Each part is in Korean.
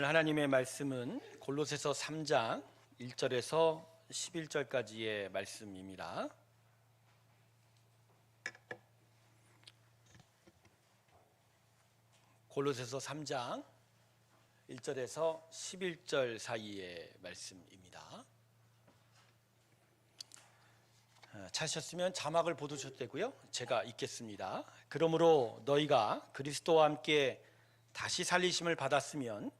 오늘 하나님의 말씀은 골로새서 3장 1절에서 11절까지의 말씀입니다. 골로새서 3장 1절에서 11절 사이의 말씀입니다. 어, 찾으셨으면 자막을 보셔도 되고요. 제가 읽겠습니다. 그러므로 너희가 그리스도와 함께 다시 살리심을 받았으면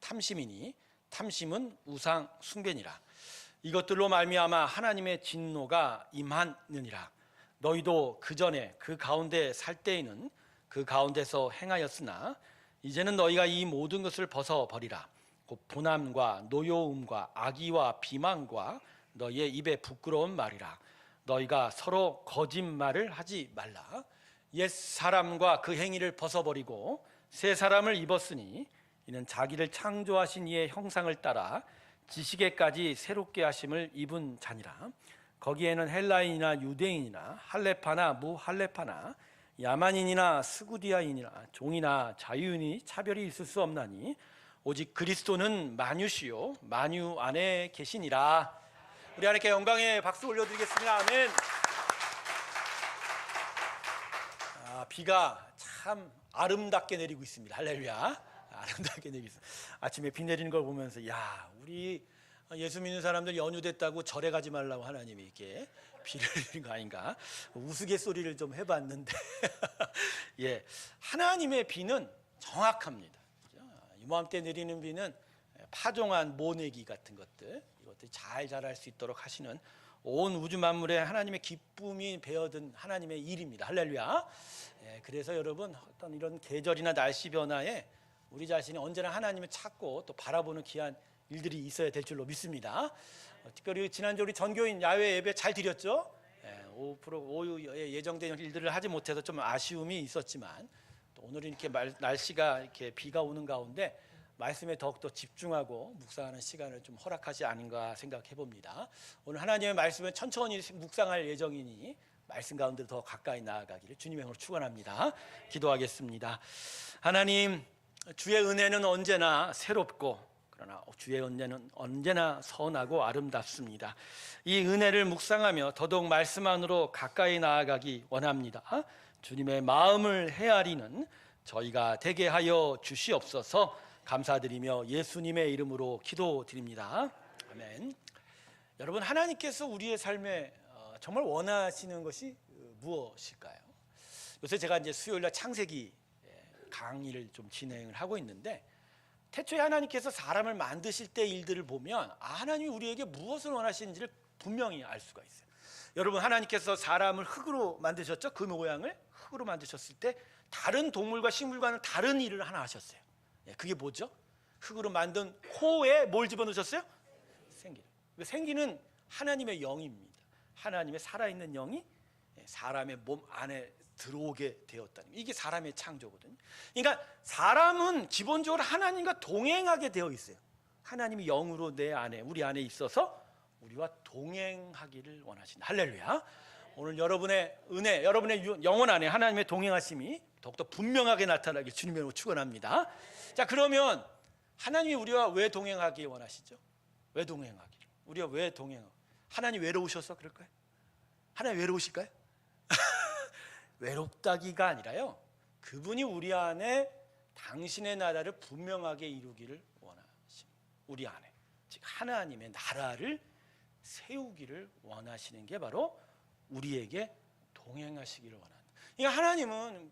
탐심이니 탐심은 우상 숭배니라. 이것들로 말미암아 하나님의 진노가 임하느니라. 너희도 그 전에 그 가운데 살 때에는 그 가운데서 행하였으나 이제는 너희가 이 모든 것을 벗어 버리라. 곧 분함과 노여움과 악의와 비망과 너희의 입에 부끄러운 말이라. 너희가 서로 거짓말을 하지 말라. 옛 사람과 그 행위를 벗어버리고 새 사람을 입었으니 이는 자기를 창조하신 이의 형상을 따라 지식에까지 새롭게 하심을 입은 자니라. 거기에는 헬라인이나 유대인이나 할레파나 무할레파나 야만인이나 스구디아인이나 종이나 자유인이 차별이 있을 수 없나니 오직 그리스도는 만유시요 만유 안에 계시니라. 우리 하나님께 영광의 박수 올려드리겠습니다. 아멘. 아, 비가 참 아름답게 내리고 있습니다. 할렐루야. 아름답게 있어요. 아침에 비 내리는 걸 보면서 야 우리 예수 믿는 사람들 연휴됐다고 절에 가지 말라고 하나님이 이렇게 비를 내린 거 아닌가 우스갯소리를 좀 해봤는데 예 하나님의 비는 정확합니다. 이맘때 내리는 비는 파종한 모내기 같은 것들 이것들이 잘 자랄 수 있도록 하시는 온 우주 만물에 하나님의 기쁨이 배어든 하나님의 일입니다. 할렐루야. 예, 그래서 여러분 어떤 이런 계절이나 날씨 변화에 우리 자신이 언제나 하나님을 찾고 또 바라보는 귀한 일들이 있어야 될 줄로 믿습니다. 어, 특별히 지난주 우리 전교인 야외 예배 잘 드렸죠? 예, 오후 프로 오후에 예정된 일들을 하지 못해서 좀 아쉬움이 있었지만 또 오늘은 이렇게 말, 날씨가 이렇게 비가 오는 가운데 말씀에 더욱더 집중하고 묵상하는 시간을 좀 허락하지 않은가 생각해 봅니다. 오늘 하나님의 말씀을 천천히 묵상할 예정이니 말씀 가운데 더 가까이 나아가기를 주님의 힘으로 축원합니다. 기도하겠습니다. 하나님 주의 은혜는 언제나 새롭고 그러나 주의 은혜는 언제나 선하고 아름답습니다. 이 은혜를 묵상하며 더더욱 말씀 안으로 가까이 나아가기 원합니다. 주님의 마음을 헤아리는 저희가 되게 하여 주시옵소서 감사드리며 예수님의 이름으로 기도드립니다. 아멘. 여러분 하나님께서 우리의 삶에 어, 정말 원하시는 것이 어, 무엇일까요? 요새 제가 이제 수요일 날 창세기 예, 강의를 좀 진행을 하고 있는데 태초에 하나님께서 사람을 만드실 때 일들을 보면 아, 하나님이 우리에게 무엇을 원하시는지를 분명히 알 수가 있어요. 여러분 하나님께서 사람을 흙으로 만드셨죠? 그 모양을 흙으로 만드셨을 때 다른 동물과 식물과는 다른 일을 하나 하셨어요. 예, 그게 뭐죠? 흙으로 만든 코에 뭘 집어넣으셨어요? 생기. 그 생기는 하나님의 영입니다. 하나님의 살아있는 영이 사람의 몸 안에 들어오게 되었다는 이게 사람의 창조거든요. 그러니까 사람은 기본적으로 하나님과 동행하게 되어 있어요. 하나님이 영으로 내 안에 우리 안에 있어서 우리와 동행하기를 원하신다. 할렐루야. 오늘 여러분의 은혜, 여러분의 영혼 안에 하나님의 동행하심이 더욱더 분명하게 나타나길 주님으로 축원합니다. 자, 그러면 하나님이 우리와 왜 동행하기 원하시죠? 왜 동행하기를? 우리가 왜 동행하고? 하나님 외로우셔서 그럴까요? 하나님 외로우실까요? 외롭다기가 아니라요. 그분이 우리 안에 당신의 나라를 분명하게 이루기를 원하십니다. 우리 안에 즉 하나님의 나라를 세우기를 원하시는 게 바로 우리에게 동행하시기를 원한다. 그러니까 하나님은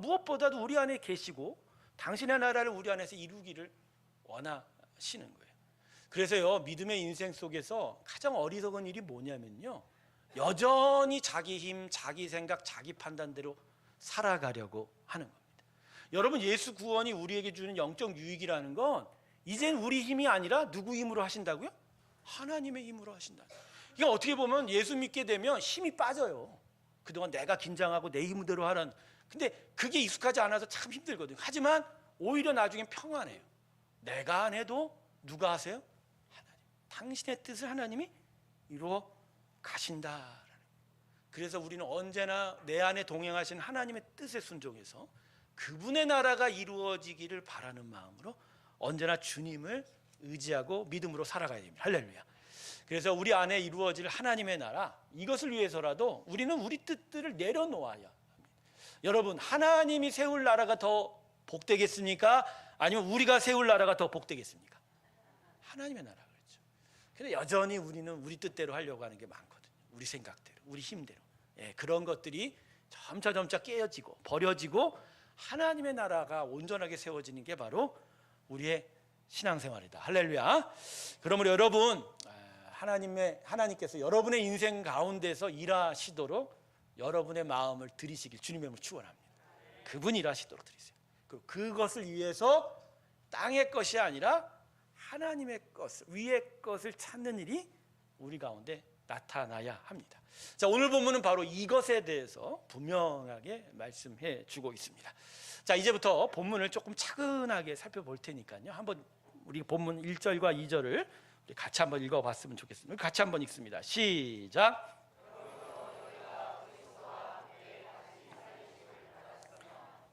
무엇보다도 우리 안에 계시고 당신의 나라를 우리 안에서 이루기를 원하시는 거예요. 그래서요 믿음의 인생 속에서 가장 어리석은 일이 뭐냐면요. 여전히 자기 힘, 자기 생각, 자기 판단대로 살아가려고 하는 겁니다. 여러분 예수 구원이 우리에게 주는 영적 유익이라는 건 이젠 우리 힘이 아니라 누구 힘으로 하신다고요? 하나님의 힘으로 하신다. 이게 어떻게 보면 예수 믿게 되면 힘이 빠져요. 그동안 내가 긴장하고 내 힘대로 하는. 근데 그게 익숙하지 않아서 참 힘들거든요. 하지만 오히려 나중엔 평안해요. 내가 안 해도 누가 하세요? 하나님. 당신의 뜻을 하나님이 이루어 가신다. 그래서 우리는 언제나 내 안에 동행하신 하나님의 뜻에 순종해서 그분의 나라가 이루어지기를 바라는 마음으로 언제나 주님을 의지하고 믿음으로 살아가야 됩니다. 할렐루야. 그래서 우리 안에 이루어질 하나님의 나라 이것을 위해서라도 우리는 우리 뜻들을 내려놓아야 합니다. 여러분 하나님이 세울 나라가 더 복되겠습니까? 아니면 우리가 세울 나라가 더 복되겠습니까? 하나님의 나라 그렇죠. 근데 여전히 우리는 우리 뜻대로 하려고 하는 게 많거든요. 우리 생각대로, 우리 힘대로. 예, 그런 것들이 점차 점차 깨어지고 버려지고 하나님의 나라가 온전하게 세워지는 게 바로 우리의 신앙생활이다. 할렐루야. 그러므로 여러분 아, 하나님의 하나님께서 여러분의 인생 가운데서 일하시도록 여러분의 마음을 들이시길 주님의 이름으로 축원합니다. 그분 일하시도록 드리세요. 그 그것을 위해서 땅의 것이 아니라 하나님의 것을 위의 것을 찾는 일이 우리 가운데 나타나야 합니다. 자, 오늘 본문은 바로 이것에 대해서 분명하게 말씀해 주고 있습니다. 자, 이제부터 본문을 조금 차근하게 살펴볼 테니까요. 한번 우리 본문 1절과 2절을 같이 한번 읽어 봤으면 좋겠습니다. 같이 한번 읽습니다. 시작.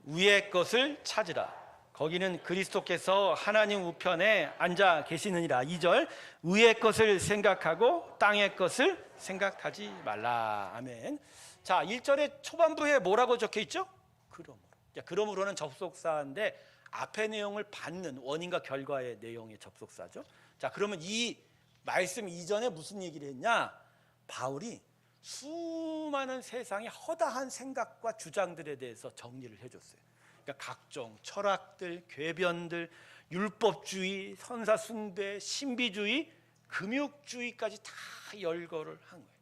위의 것을 찾으라. 거기는 그리스도께서 하나님 우편에 앉아 계시느니라. 2절 위의 것을 생각하고 땅의 것을 생각하지 말라. 아멘. 자, 1절의 초반부에 뭐라고 적혀 있죠? 그러므로. 자, 그러므로는 접속사인데 앞의 내용을 받는 원인과 결과의 내용의 접속사죠. 자, 그러면 이 말씀 이전에 무슨 얘기를 했냐? 바울이 수많은 세상의 허다한 생각과 주장들에 대해서 정리를 해줬어요. 그러니까 각종 철학들, 궤변들, 율법주의, 선사숭배, 신비주의, 금욕주의까지 다 열거를 한 거예요.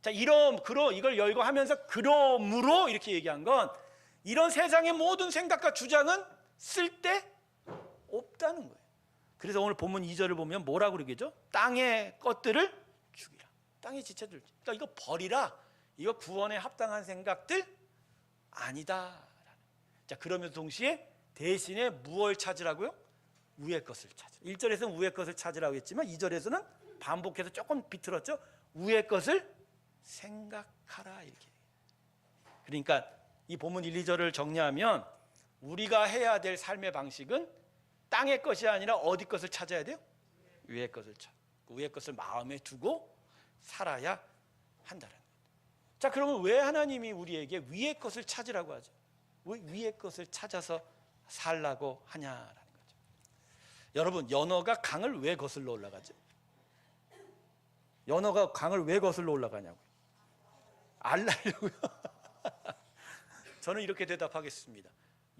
자, 이런 그러 이걸 열거하면서 그러므로 이렇게 얘기한 건 이런 세상의 모든 생각과 주장은 쓸데 없다는 거예요. 그래서 오늘 본문 2절을 보면 뭐라고 그러겠죠? 땅의 것들을 죽이라. 땅의 지체들. 그러니까 이거 버리라. 이거 구원에 합당한 생각들 아니다. 자, 그러면서 동시에 대신에 무엇을 찾으라고요? 위의 것을 찾으라. 1절에서는 위의 것을 찾으라고 했지만 2절에서는 반복해서 조금 비틀었죠. 위의 것을 생각하라 이렇게. 그러니까 이 본문 1, 2절을 정리하면 우리가 해야 될 삶의 방식은 땅의 것이 아니라 어디 것을 찾아야 돼요? 위의 것을 찾. 위의 것을 마음에 두고 살아야 한다는. 자, 그러면 왜 하나님이 우리에게 위의 것을 찾으라고 하죠? 왜 위의 것을 찾아서 살라고 하냐라는 거죠. 여러분, 연어가 강을 왜 거슬러 올라가죠? 연어가 강을 왜 거슬러 올라가냐고요? 알라려고요. 저는 이렇게 대답하겠습니다.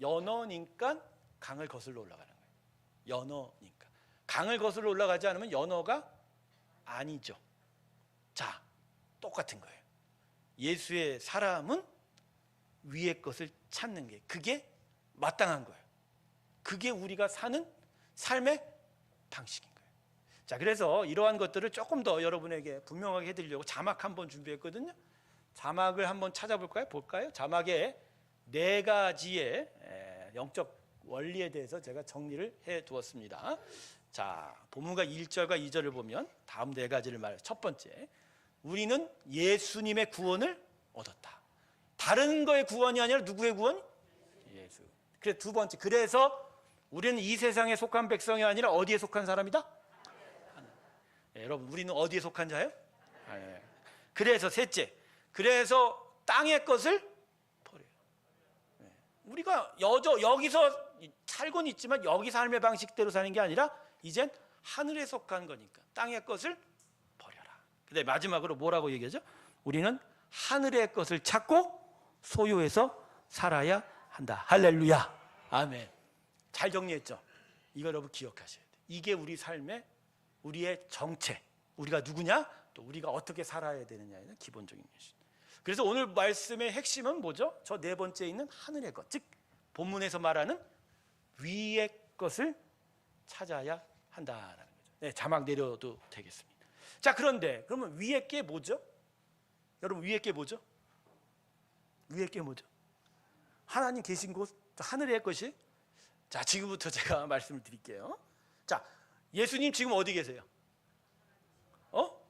연어니까 강을 거슬러 올라가는 거예요. 연어니까. 강을 거슬러 올라가지 않으면 연어가 아니죠. 자, 똑같은 거예요. 예수의 사람은 위의 것을 찾는 게 그게 마땅한 거예요. 그게 우리가 사는 삶의 방식인 거예요. 자, 그래서 이러한 것들을 조금 더 여러분에게 분명하게 해드리려고 자막 한번 준비했거든요. 자막을 한번 찾아볼까요? 볼까요? 자막에 네 가지의 영적 원리에 대해서 제가 정리를 해 두었습니다. 자, 본문과 1절과 2절을 보면 다음 네 가지를 말해요. 첫 번째, 우리는 예수님의 구원을 얻었다. 다른 거의 구원이 아니라 누구의 구원? 예수. 그래 두 번째, 그래서 우리는 이 세상에 속한 백성이 아니라 어디에 속한 사람이다? 예, 여러분, 우리는 어디에 속한 자예요? 아, 예. 그래서 셋째, 그래서 땅의 것을 버려요. 예. 우리가 여저 여기서 살곤 있지만 여기 삶의 방식대로 사는 게 아니라 이젠 하늘에 속한 거니까 땅의 것을 버려라. 근데 마지막으로 뭐라고 얘기하죠? 우리는 하늘의 것을 찾고 소유해서 살아야 한다. 할렐루야. 아멘. 잘 정리했죠? 이거 여러분 기억하셔야 돼요. 이게 우리 삶의 우리의 정체. 우리가 누구냐? 또 우리가 어떻게 살아야 되느냐의 기본적인 것이. 그래서 오늘 말씀의 핵심은 뭐죠? 저 네 번째 있는 하늘의 것. 즉 본문에서 말하는 위의 것을 찾아야 한다라는 거죠. 네, 자막 내려도 되겠습니다. 자, 그런데 그러면 위에 게 뭐죠? 여러분 위에 게 뭐죠? 위에 게 뭐죠? 하나님 계신 곳 하늘의 것이 자, 지금부터 제가 말씀을 드릴게요. 자, 예수님 지금 어디 계세요? 어?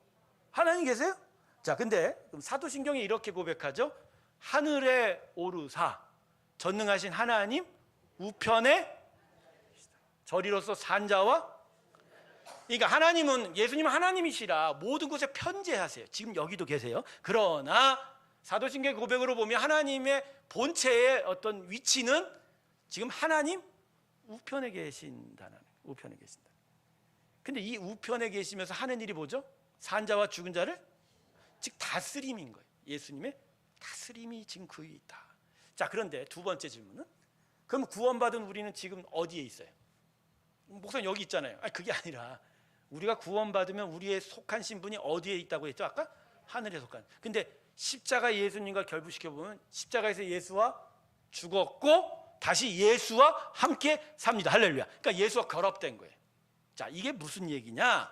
하나님 계세요? 자, 근데 사도신경에 이렇게 고백하죠. 하늘에 오르사 전능하신 하나님 우편에 저리로서 산자와 그러니까 하나님은 예수님은 하나님이시라 모든 곳에 편재하세요. 지금 여기도 계세요. 그러나 사도신경 고백으로 보면 하나님의 본체의 어떤 위치는 지금 하나님 우편에 계신다는 우편에 계신다. 근데 이 우편에 계시면서 하는 일이 뭐죠? 산자와 죽은 자를 즉 다스림인 거예요. 예수님의 다스림이 지금 그 위에 있다. 자, 그런데 두 번째 질문은 그럼 구원받은 우리는 지금 어디에 있어요? 목사님 여기 있잖아요. 아, 그게 아니라 우리가 구원받으면 우리의 속한 신분이 어디에 있다고 했죠? 아까 하늘에 속한. 근데 십자가 예수님과 결부시켜 보면 십자가에서 예수와 죽었고 다시 예수와 함께 삽니다. 할렐루야. 그러니까 예수와 결합된 거예요. 자, 이게 무슨 얘기냐?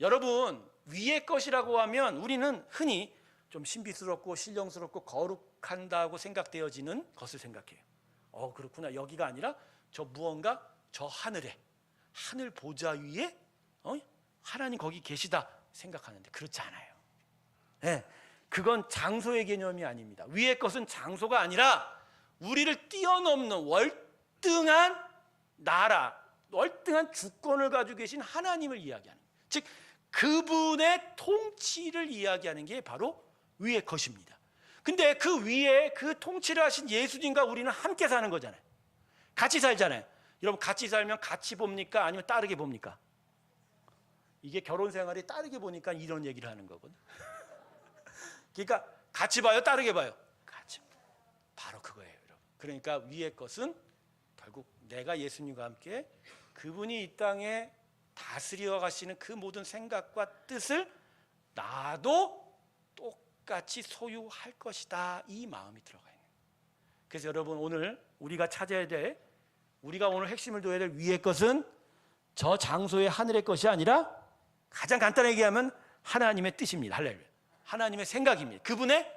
여러분, 위의 것이라고 하면 우리는 흔히 좀 신비스럽고 신령스럽고 거룩한다고 생각되어지는 것을 생각해요. 어, 그렇구나. 여기가 아니라 저 무언가 저 하늘에 하늘 보좌 위에 어? 하나님 거기 계시다 생각하는데 그렇지 않아요. 예. 그건 장소의 개념이 아닙니다. 위의 것은 장소가 아니라 우리를 뛰어넘는 월등한 나라, 월등한 주권을 가지고 계신 하나님을 이야기하는 거예요. 즉 그분의 통치를 이야기하는 게 바로 위의 것입니다. 근데 그 위에 그 통치를 하신 예수님과 우리는 함께 사는 거잖아요. 같이 살잖아요. 여러분 같이 살면 같이 봅니까? 아니면 따르게 봅니까? 이게 결혼 생활이 따르게 보니까 이런 얘기를 하는 거거든. 그러니까 같이 봐요, 따르게 봐요. 같이. 바로 그거예요, 여러분. 그러니까 위의 것은 결국 내가 예수님과 함께 그분이 이 땅에 다스려 가시는 그 모든 생각과 뜻을 나도 똑같이 소유할 것이다. 이 마음이 들어가 있는. 그래서 여러분 오늘 우리가 찾아야 될 우리가 오늘 핵심을 둬야 될 위의 것은 저 장소의 하늘의 것이 아니라 가장 간단하게 얘기하면 하나님의 뜻입니다. 할렐루야. 하나님의 생각입니다. 그분의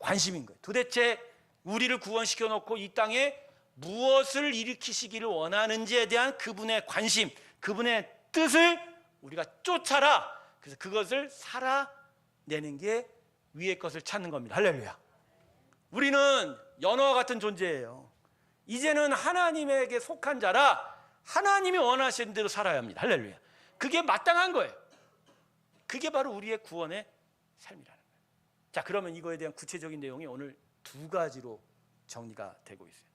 관심인 거예요. 도대체 우리를 구원시켜 놓고 이 땅에 무엇을 일으키시기를 원하는지에 대한 그분의 관심, 그분의 뜻을 우리가 쫓아라. 그래서 그것을 살아내는 게 위의 것을 찾는 겁니다. 할렐루야. 우리는 연어와 같은 존재예요. 이제는 하나님에게 속한 자라 하나님이 원하시는 대로 살아야 합니다. 할렐루야. 그게 마땅한 거예요. 그게 바로 우리의 구원의 거예요. 자, 그러면 이거에 대한 구체적인 내용이 오늘 두 가지로 정리가 되고 있어요.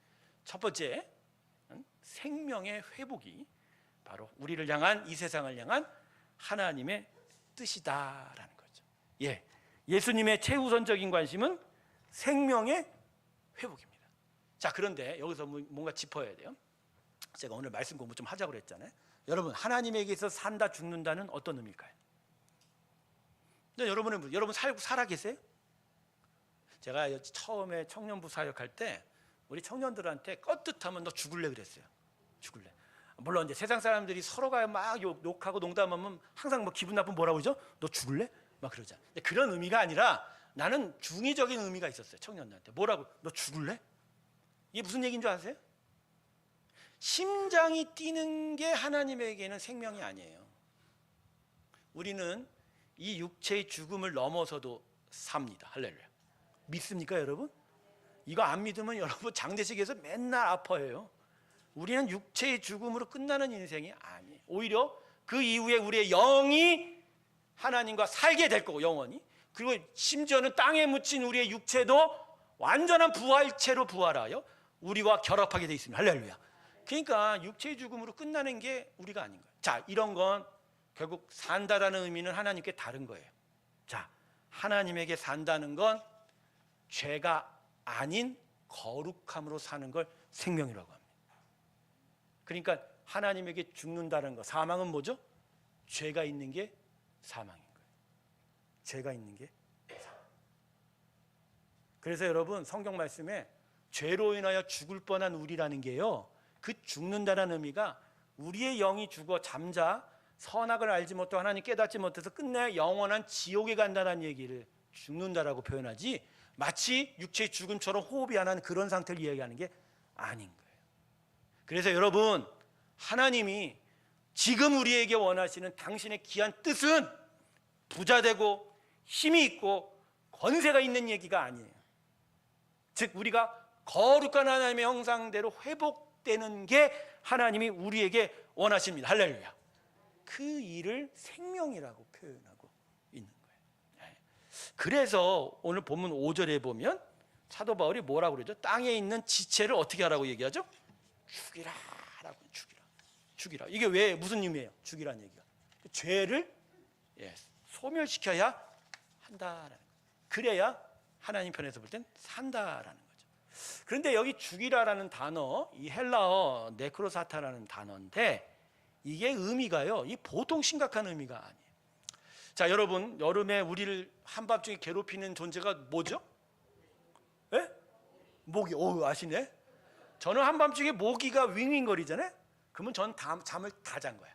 첫 번째, 생명의 회복이 바로 우리를 향한 이 세상을 향한 하나님의 뜻이다라는 거죠. 예. 예수님의 최우선적인 관심은 생명의 회복입니다. 자, 그런데 여기서 뭐- 뭔가 짚어야 돼요. 제가 오늘 말씀 공부 좀 하자고 그랬잖아요. 여러분, 하나님에게서 산다 죽는다는 어떤 의미일까요? 여러분은 뭐- 여러분 살고 살아 계세요? 제가 여- 처음에 청년부 사역할 때 우리 청년들한테 껐듯하면 너 죽을래 그랬어요. 죽을래. 물론 이제 세상 사람들이 서로가 막 욕, 욕하고 농담하면 항상 뭐 기분 나쁜 뭐라고 그러죠? 너 죽을래? 막 그러잖아. 근데 그런 의미가 아니라 나는 중의적인 의미가 있었어요. 청년들한테 뭐라고? 너 죽을래? 이게 무슨 얘기인 줄 아세요? 심장이 뛰는 게 하나님에게는 생명이 아니에요. 우리는 이 육체의 죽음을 넘어서도 삽니다. 할렐루야. 믿습니까, 여러분? 이거 안 믿으면 여러분 장례식에서 맨날 아파해요. 우리는 육체의 죽음으로 끝나는 인생이 아니에요. 오히려 그 이후에 우리의 영이 하나님과 살게 될 거고 영원히 그리고 심지어는 땅에 묻힌 우리의 육체도 완전한 부활체로 부활하여 우리와 결합하게 돼 있습니다. 할렐루야. 그러니까 육체의 죽음으로 끝나는 게 우리가 아닌 거예요. 자, 이런 건 결국 산다라는 의미는 하나님께 다른 거예요. 자, 하나님에게 산다는 건 죄가 아닌 거룩함으로 사는 걸 생명이라고 합니다. 그러니까 하나님에게 죽는다는 거, 사망은 뭐죠? 죄가 있는 게 사망인 거예요. 죄가 있는 게 사망. 그래서 여러분 성경 말씀에 죄로 인하여 죽을 뻔한 우리라는 게요. 그 죽는다는 의미가 우리의 영이 죽어 잠자 선악을 알지 못하고 하나님 깨닫지 못해서 끝내 영원한 지옥에 간다는 얘기를 죽는다라고 표현하지 마치 육체의 죽음처럼 호흡이 안 하는 그런 상태를 이야기하는 게 아닌 거예요. 그래서 여러분 하나님이 지금 우리에게 원하시는 당신의 귀한 뜻은 부자 되고 힘이 있고 권세가 있는 얘기가 아니에요. 즉 우리가 거룩한 하나님의 형상대로 회복되는 게 하나님이 우리에게 원하십니다. 할렐루야. 그 일을 생명이라고 표현하고 있는 거예요. 네. 그래서 오늘 본문 5절에 보면 사도 바울이 뭐라고 그러죠? 땅에 있는 지체를 어떻게 하라고 얘기하죠? 죽이라라고 죽이라. 죽이라. 이게 왜 무슨 의미예요? 죽이라는 얘기가. 죄를 예, 소멸시켜야 한다라는. 그래야 하나님 편에서 볼 땐 산다라는 거죠. 그런데 여기 죽이라라는 단어, 이 헬라어 네크로사타라는 단어인데 이게 의미가요. 이 보통 심각한 의미가 아니에요. 자, 여러분, 여름에 우리를 한밤중에 괴롭히는 존재가 뭐죠? 예? 모기. 오, 아시네. 저는 한밤중에 모기가 윙윙거리잖아요. 그러면 전 다, 잠을 다 잔 거야.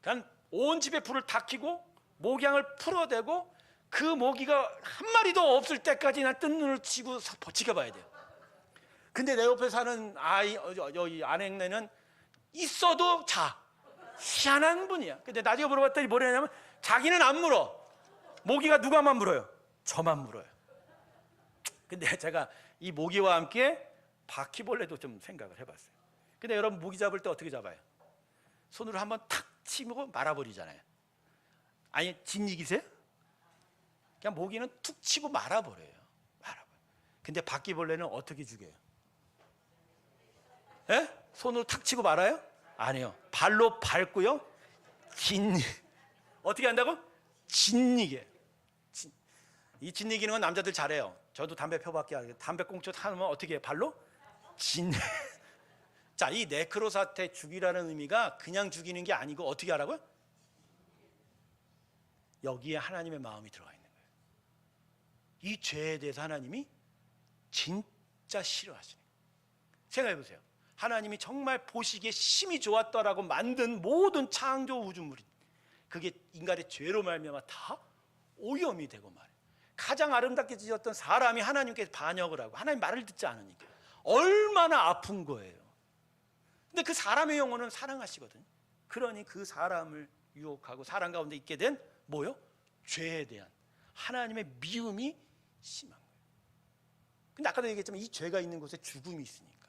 그냥 온 집에 불을 다 켜고 모기향을 풀어대고 그 모기가 한 마리도 없을 때까지 난뜬 눈을 치고 서- 지켜봐야 돼요. 근데 내 옆에 사는 아이 어, 저, 여기 아내는 있어도 자 희한한 분이야. 근데 나중에 물어봤더니 뭐라냐면 자기는 안 물어. 모기가 누가만 물어요? 저만 물어요. 근데 제가 이 모기와 함께 바퀴벌레도 좀 생각을 해봤어요. 근데 여러분 모기 잡을 때 어떻게 잡아요? 손으로 한번 탁 치고 말아버리잖아요. 아니 진이기세요? 그냥 모기는 툭 치고 말아버려요. 말아버려. 근데 바퀴벌레는 어떻게 죽여요? 예? 손으로 탁 치고 말아요? 아니요. 발로 밟고요. 진 어떻게 한다고? 진이게. 진. 이 진이기는 건 남자들 잘해요. 저도 담배 안 해요. 담배 꽁초 타면 어떻게 해요? 발로 진. 자, 이 네크로사테 죽이라는 의미가 그냥 죽이는 게 아니고 어떻게 하라고요? 여기에 하나님의 마음이 들어가 있는 거예요. 이 죄에 대해서 하나님이 진짜 싫어하시는 거예요. 생각해 보세요. 하나님이 정말 보시기에 심히 좋았다라고 만든 모든 창조 우주물이 그게 인간의 죄로 말미암아 다 오염이 되고 말이에요. 가장 아름답게 지었던 사람이 하나님께 반역을 하고 하나님 말을 듣지 않으니까 얼마나 아픈 거예요. 근데 그 사람의 영혼은 사랑하시거든요. 그러니 그 사람을 유혹하고 사랑 가운데 있게 된 뭐요? 죄에 대한 하나님의 미움이 심한 거예요. 근데 아까도 얘기했지만 이 죄가 있는 곳에 죽음이 있으니까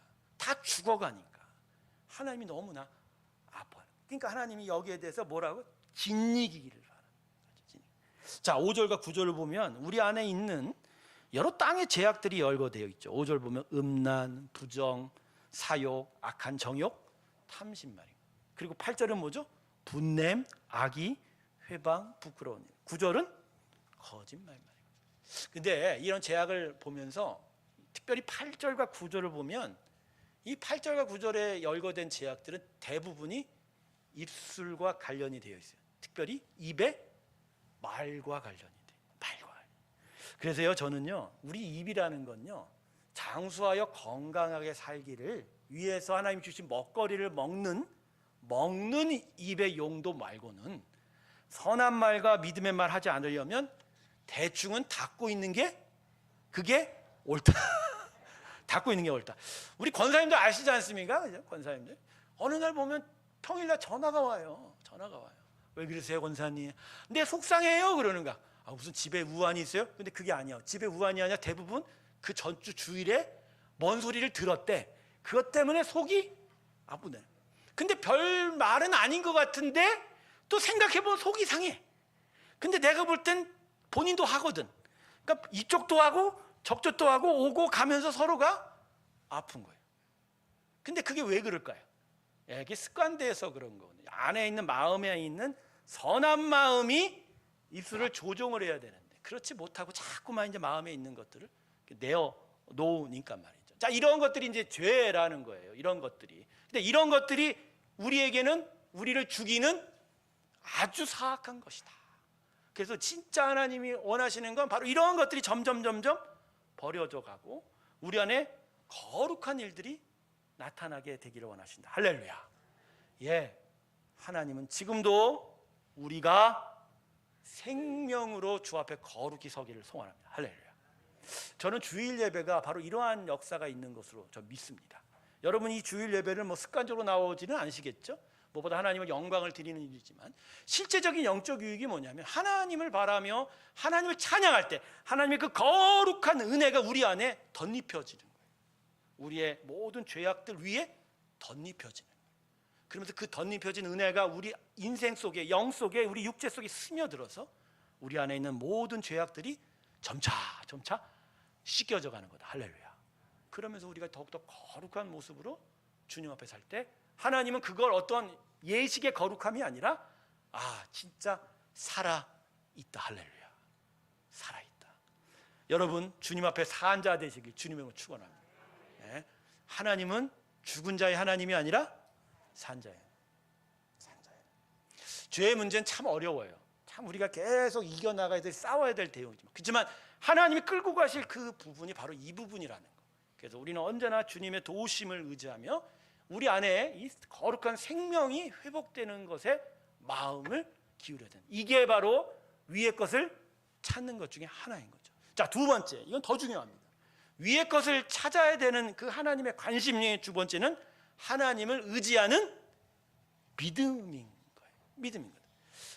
다 죽어가니까 하나님이 너무나 아파요. 그러니까 하나님이 여기에 대해서 뭐라고 거죠. 진이기. 자, 5절과 9절을 보면 우리 안에 있는 여러 땅의 제약들이 열거되어 있죠. 5절 보면 음란, 부정, 사욕, 악한 정욕, 탐심 말이에요. 그리고 8절은 뭐죠? 분냄, 악의, 회방, 부끄러운 일. 9절은 거짓말 말이에요. 근데 이런 제약을 보면서 특별히 8절과 9절을 보면 이 8절과 9절에 열거된 제약들은 대부분이 입술과 관련이 되어 있어요. 특별히 입에 말과 관련이 돼요. 말과. 그래서요 저는요 우리 입이라는 건요 장수하여 건강하게 살기를 위해서 하나님 주신 먹거리를 먹는 먹는 입의 용도 말고는 선한 말과 믿음의 말 하지 않으려면 대충은 닫고 있는 게 그게 옳다. 닫고 있는 게 옳다. 우리 권사님들 아시지 않습니까? 그죠? 권사님들. 어느 날 보면 평일날 전화가 와요. 전화가 와요. 왜 그러세요, 권사님? 내 속상해요. 그러는가. 아, 무슨 집에 우환이 있어요? 근데 그게 아니야. 집에 우환이 아니라 대부분 그 전주 주일에 뭔 소리를 들었대. 그것 때문에 속이 아프네. 근데 별 말은 아닌 것 같은데 또 생각해보면 속이 상해. 근데 내가 볼 땐 본인도 하거든. 그러니까 이쪽도 하고 적쪽도 하고 오고 가면서 서로가 아픈 거예요. 근데 그게 왜 그럴까요? 예, 이게 습관돼서 그런 거거든요. 안에 있는 마음에 있는 선한 마음이 입술을 조종을 해야 되는데 그렇지 못하고 자꾸만 이제 마음에 있는 것들을 내어 놓으니까 말이죠. 자, 이런 것들이 이제 죄라는 거예요. 이런 것들이. 근데 이런 것들이 우리에게는 우리를 죽이는 아주 사악한 것이다. 그래서 진짜 하나님이 원하시는 건 바로 이러한 것들이 점점 점점 버려져 가고 우리 안에 거룩한 일들이 나타나게 되기를 원하신다. 할렐루야. 예, 하나님은 지금도 우리가 생명으로 주 앞에 거룩히 서기를 소원합니다. 할렐루야. 저는 주일 예배가 바로 이러한 역사가 있는 것으로 저 믿습니다. 여러분 이 주일 예배를 뭐 습관적으로 나오지는 않으시겠죠? 무엇보다 하나님을 영광을 드리는 일이지만 실제적인 영적 유익이 뭐냐면 하나님을 바라며 하나님을 찬양할 때 하나님의 그 거룩한 은혜가 우리 안에 덧입혀지는 거예요. 우리의 모든 죄악들 위에 덧입혀지는 거예요. 그러면서 그 덧입혀진 은혜가 우리 인생 속에 영 속에 우리 육체 속에 스며들어서 우리 안에 있는 모든 죄악들이 점차 점차 씻겨져 가는 거다. 할렐루야. 그러면서 우리가 더욱더 거룩한 모습으로 주님 앞에 살 때 하나님은 그걸 어떤 예식의 거룩함이 아니라 아 진짜 살아 있다. 할렐루야. 살아 있다. 여러분 주님 앞에 산자 되시길 주님의 축원합니다. 예. 하나님은 죽은 자의 하나님이 아니라 산 자예요. 산 자예요. 죄의 문제는 참 어려워요. 참 우리가 계속 이겨 나가야 될 싸워야 될 대응이지만 그렇지만 하나님이 끌고 가실 그 부분이 바로 이 부분이라는 거. 그래서 우리는 언제나 주님의 도우심을 의지하며 우리 안에 이 거룩한 생명이 회복되는 것에 마음을 기울여야 되는. 이게 바로 위의 것을 찾는 것 중에 하나인 거죠. 자, 두 번째. 이건 더 중요합니다. 위의 것을 찾아야 되는 그 하나님의 관심의 두 번째는 하나님을 의지하는 믿음인 거예요. 믿음인 거예요.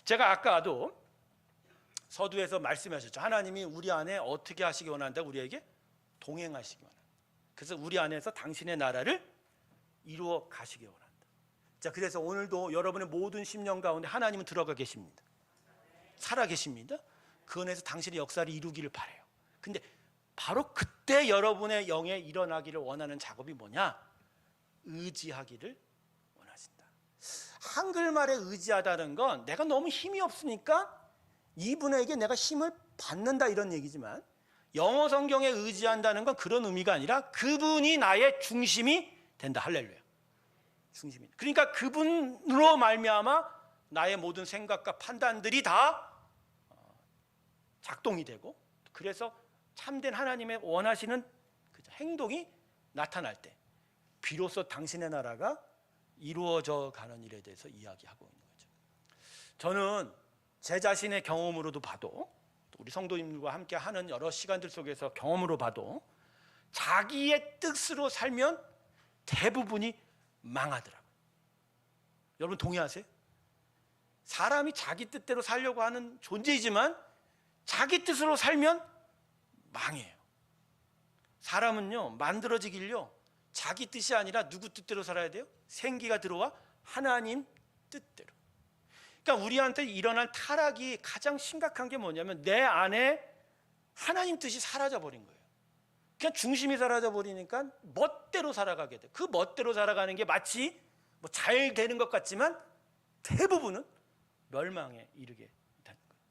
제가 아까도 서두에서 말씀하셨죠. 하나님이 우리 안에 어떻게 하시기 원한다? 우리에게 동행하시기 원한다. 그래서 우리 안에서 당신의 나라를 이루어 가시기 원한다. 자, 그래서 오늘도 여러분의 모든 심령 가운데 하나님은 들어가 계십니다. 살아 계십니다. 그 안에서 당신의 역사를 이루기를 바래요. 근데 바로 그때 여러분의 영에 일어나기를 원하는 작업이 뭐냐? 의지하기를 원하신다. 한글말에 의지하다는 건 내가 너무 힘이 없으니까 이분에게 내가 힘을 받는다 이런 얘기지만 영어 성경에 의지한다는 건 그런 의미가 아니라 그분이 나의 중심이 된다. 할렐루야. 중심이. 그러니까 그분으로 말미암아 나의 모든 생각과 판단들이 다 어, 작동이 되고 그래서 참된 하나님의 원하시는 그 행동이 나타날 때 비로소 당신의 나라가 이루어져 가는 일에 대해서 이야기하고 있는 거죠. 저는 제 자신의 경험으로도 봐도 또 우리 성도님들과 함께 하는 여러 시간들 속에서 경험으로 봐도 자기의 뜻으로 살면 대부분이 망하더라고요. 여러분 동의하세요? 사람이 자기 뜻대로 살려고 하는 존재이지만 자기 뜻으로 살면 망해요. 사람은요 만들어지길요 자기 뜻이 아니라 누구 뜻대로 살아야 돼요? 생기가 들어와 하나님 뜻대로. 그러니까 우리한테 일어난 타락이 가장 심각한 게 뭐냐면 내 안에 하나님 뜻이 사라져 버린 거예요. 그냥 중심이 사라져 버리니까 멋대로 살아가게 돼. 그 멋대로 살아가는 게 마치 뭐 잘 되는 것 같지만 대부분은 멸망에 이르게 되는 거예요.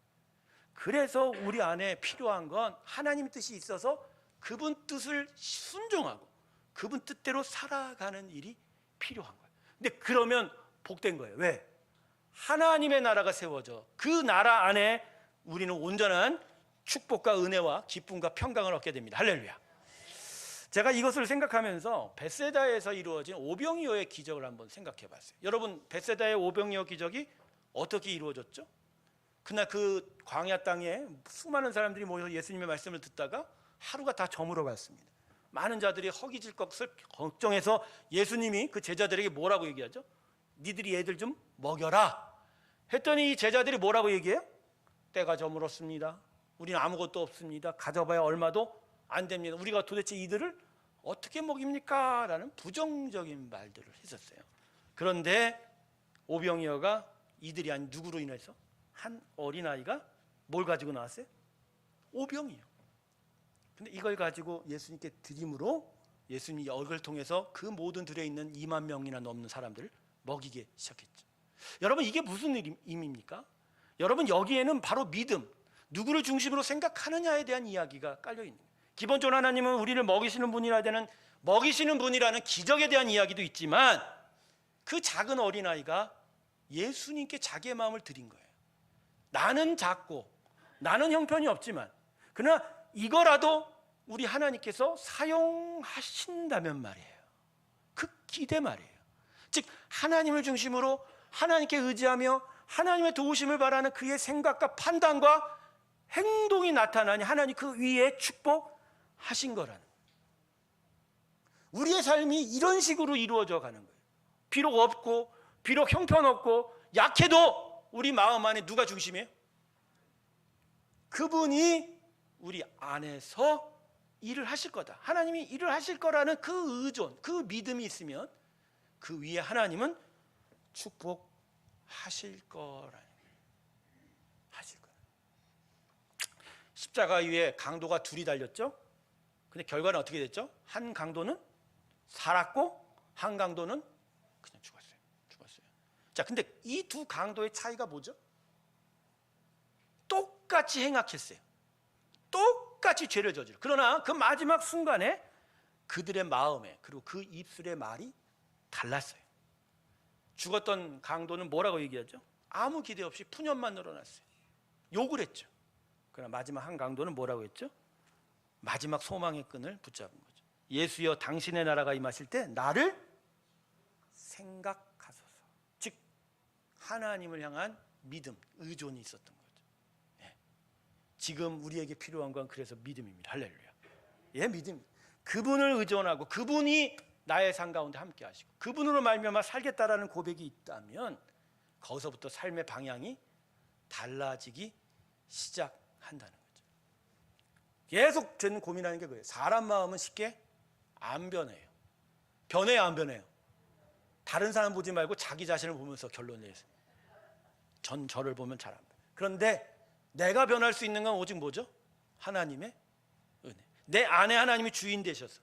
그래서 우리 안에 필요한 건 하나님 뜻이 있어서 그분 뜻을 순종하고 그분 뜻대로 살아가는 일이 필요한 거예요. 근데 그러면 복된 거예요. 왜? 하나님의 나라가 세워져 그 나라 안에 우리는 온전한 축복과 은혜와 기쁨과 평강을 얻게 됩니다. 할렐루야. 제가 이것을 생각하면서 베세다에서 이루어진 오병이어의 기적을 한번 생각해 봤어요. 여러분, 베세다의 오병이어 기적이 어떻게 이루어졌죠? 그날 그 광야 땅에 수많은 사람들이 모여 예수님의 말씀을 듣다가 하루가 다 저물어 갔습니다. 많은 자들이 허기질 것을 걱정해서 예수님이 그 제자들에게 뭐라고 얘기하죠? 니들이 애들 좀 먹여라. 했더니 이 제자들이 뭐라고 얘기해요? 때가 저물었습니다. 우리는 아무것도 없습니다. 가져봐야 얼마도 안 됩니다. 우리가 도대체 이들을 어떻게 먹입니까? 라는 부정적인 말들을 했었어요. 그런데 오병이어가 이들이 아닌 누구로 인해서 한 어린아이가 뭘 가지고 나왔어요? 오병이요. 근데 이걸 가지고 예수님께 드림으로 예수님이 역을 통해서 그 모든 들에 있는 2만 명이나 넘는 사람들을 먹이게 시작했죠. 여러분 이게 무슨 의미입니까? 여러분 여기에는 바로 믿음, 누구를 중심으로 생각하느냐에 대한 이야기가 깔려 있는 거예요. 기본적으로 하나님은 우리를 먹이시는 분이라 되는 먹이시는 분이라는 기적에 대한 이야기도 있지만 그 작은 어린아이가 예수님께 자기의 마음을 드린 거예요. 나는 작고 나는 형편이 없지만 그러나 이거라도 우리 하나님께서 사용하신다면 말이에요. 그 기대 말이에요. 즉 하나님을 중심으로 하나님께 의지하며 하나님의 도우심을 바라는 그의 생각과 판단과 행동이 나타나니 하나님 그 위에 축복 하신 거라는. 우리의 삶이 이런 식으로 이루어져 가는 거예요. 비록 없고 비록 형편없고 약해도 우리 마음 안에 누가 중심이에요? 그분이 우리 안에서 일을 하실 거다. 하나님이 일을 하실 거라는 그 의존, 그 믿음이 있으면 그 위에 하나님은 축복하실 거라는. 하실 거예요. 십자가 위에 강도가 둘이 달렸죠. 근데 결과는 어떻게 됐죠? 한 강도는 살았고 한 강도는 그냥 죽었어요. 죽었어요. 자, 근데 이 두 강도의 차이가 뭐죠? 똑같이 행악했어요. 똑같이 죄를 저지르. 그러나 그 마지막 순간에 그들의 마음에 그리고 그 입술의 말이 달랐어요. 죽었던 강도는 뭐라고 얘기하죠? 아무 기대 없이 푸념만 늘어났어요. 욕을 했죠. 그러나 마지막 한 강도는 뭐라고 했죠? 마지막 소망의 끈을 붙잡은 거죠. 예수여 당신의 나라가 임하실 때 나를 생각하소서. 즉 하나님을 향한 믿음, 의존이 있었던 거죠. 예. 지금 우리에게 필요한 건 그래서 믿음입니다. 할렐루야. 예, 믿음. 그분을 의존하고 그분이 나의 삶 가운데 함께 하시고 그분으로 말미암아 살겠다라는 고백이 있다면 거기서부터 삶의 방향이 달라지기 시작한다는 거죠. 계속 저는 고민하는 게 그예요 사람 마음은 쉽게 안 변해요. 변해요, 안 변해요? 다른 사람 보지 말고 자기 자신을 보면서 결론 내세요. 전 저를 보면 잘 안 변해요. 그런데 내가 변할 수 있는 건 오직 뭐죠? 하나님의 은혜. 내 안에 하나님이 주인 되셔서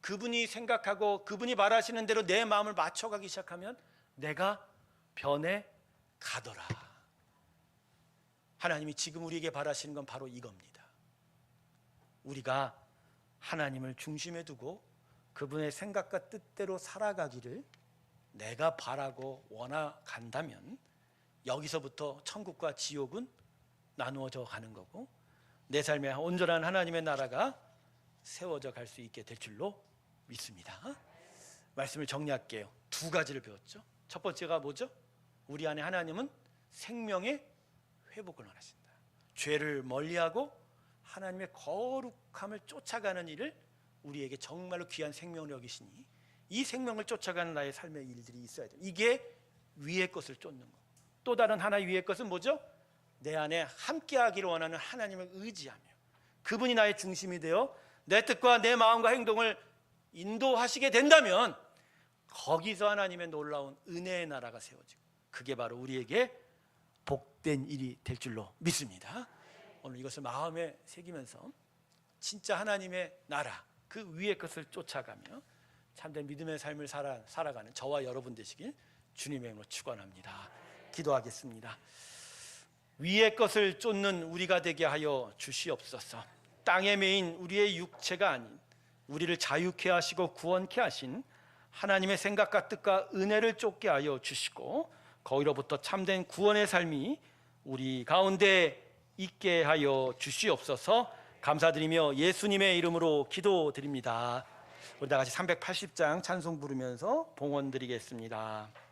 그분이 생각하고 그분이 말하시는 대로 내 마음을 맞춰가기 시작하면 내가 변해 가더라. 하나님이 지금 우리에게 바라시는 건 바로 이겁니다. 우리가 하나님을 중심에 두고 그분의 생각과 뜻대로 살아가기를 내가 바라고 원하간다면 여기서부터 천국과 지옥은 나누어져 가는 거고 내 삶에 온전한 하나님의 나라가 세워져 갈 수 있게 될 줄로 믿습니다. 말씀을 정리할게요. 두 가지를 배웠죠. 첫 번째가 뭐죠? 우리 안에 하나님은 생명의 회복을 원하신다. 죄를 멀리하고 하나님의 거룩함을 쫓아가는 일을 우리에게 정말로 귀한 생명을 여기시니 이 생명을 쫓아가는 나의 삶의 일들이 있어야 돼. 이게 위의 것을 쫓는 거. 또 다른 하나 위의 것은 뭐죠? 내 안에 함께하기를 원하는 하나님을 의지하며 그분이 나의 중심이 되어 내 뜻과 내 마음과 행동을 인도하시게 된다면 거기서 하나님의 놀라운 은혜의 나라가 세워지고 그게 바로 우리에게 복된 일이 될 줄로 믿습니다. 오늘 이것을 마음에 새기면서 진짜 하나님의 나라 그 위의 것을 쫓아가며 참된 믿음의 삶을 살아, 살아가는 저와 여러분 되시길 주님의 이름으로 축원합니다. 기도하겠습니다. 위의 것을 쫓는 우리가 되게 하여 주시옵소서. 땅에 매인 우리의 육체가 아닌 우리를 자유케 하시고 구원케 하신 하나님의 생각과 뜻과 은혜를 쫓게 하여 주시고 거기로부터 참된 구원의 삶이 우리 가운데 있게 하여 주시옵소서. 감사드리며 예수님의 이름으로 기도드립니다. 우리 다 같이 380장 찬송 부르면서 봉헌 드리겠습니다.